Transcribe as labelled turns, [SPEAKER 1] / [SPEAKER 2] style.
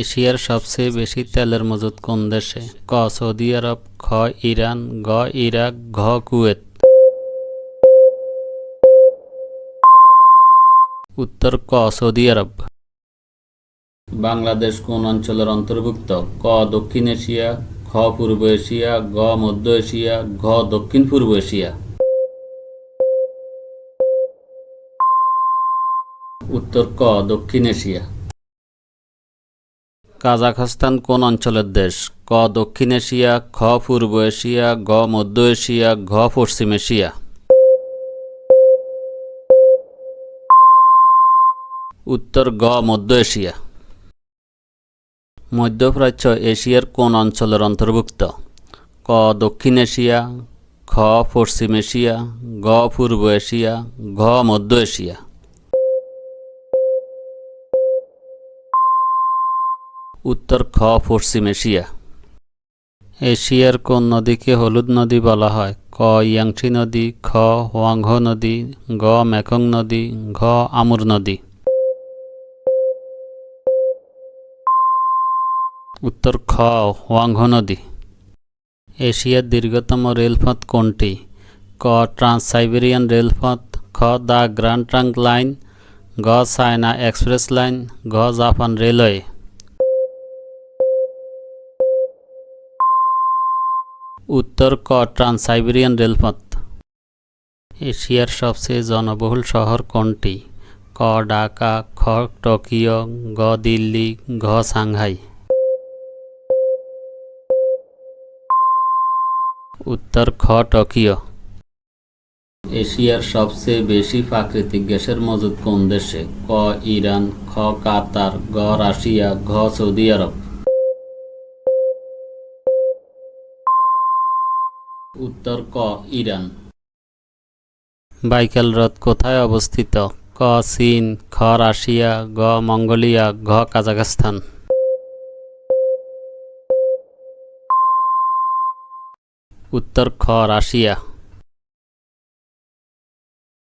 [SPEAKER 1] এশিয়ার সবচেয়ে বেশি তেলের মজুদ কোন দেশে? ক, সৌদি আরব, খ, ইরান, গ, ইরাক, ঘ, কুয়েত। উত্তর, ক, সৌদি আরব। বাংলাদেশ কোন অঞ্চলের অন্তর্ভুক্ত? ক, দক্ষিণ এশিয়া, খ, পূর্ব এশিয়া, গ, মধ্য এশিয়া, ঘ, দক্ষিণ পূর্ব এশিয়া। উত্তর, ক, দক্ষিণ এশিয়া। কাজাখস্তান কোন অঞ্চলের দেশ? ক, দক্ষিণ এশিয়া, খ, পূর্ব এশিয়া, গ, মধ্য এশিয়া, ঘ, পশ্চিম এশিয়া। উত্তর, গ, মধ্য এশিয়া। মধ্যপ্রাচ্য এশিয়ার কোন অঞ্চলের অন্তর্ভুক্ত? ক, দক্ষিণ এশিয়া, খ, পশ্চিম এশিয়া, গ, পূর্ব এশিয়া, ঘ, মধ্য এশিয়া। উত্তর খ, পশ্চিম এশিয়া। এশিয়ার কোন নদীকে হলুদ নদী বলা হয়? ক ইয়াংশি নদী, খ হোয়াংহ নদী, গ, মেকং নদী, ঘ, আমুর নদী। উত্তর খ হোয়াংহ নদী। এশিয়ার দীর্ঘতম রেলপথ কোনটি? ক ট্রান্স সাইবেরিয়ান রেলপথ, খ, দ্য গ্র্যান্ড ট্রাঙ্ক লাইন, গ চায়না এক্সপ্রেস লাইন ঘ জাপান রেলওয়ে। উত্তর ক ট্রান্সাইবেরিয়ান রেলপথ। এশিয়ার সবচেয়ে জনবহুল শহর কোনটি? ক, ঢাকা, খ, টোকিও, গ, দিল্লি, ঘ, সাংহাই। উত্তর খ, টোকিও। এশিয়ার সবচেয়ে বেশি প্রাকৃতিক গ্যাসের মজুদ কোন দেশে? ক, ইরান, খ, কাতার, গ, রাশিয়া, ঘ, সৌদি আরব। উত্তর ক, ইরান। বাইকাল হ্রদ কোথায় অবস্থিত? ক, চীন, খ, রাশিয়া, গ, মঙ্গোলিয়া, ঘ, কাজাখস্তান। উত্তর খ, রাশিয়া।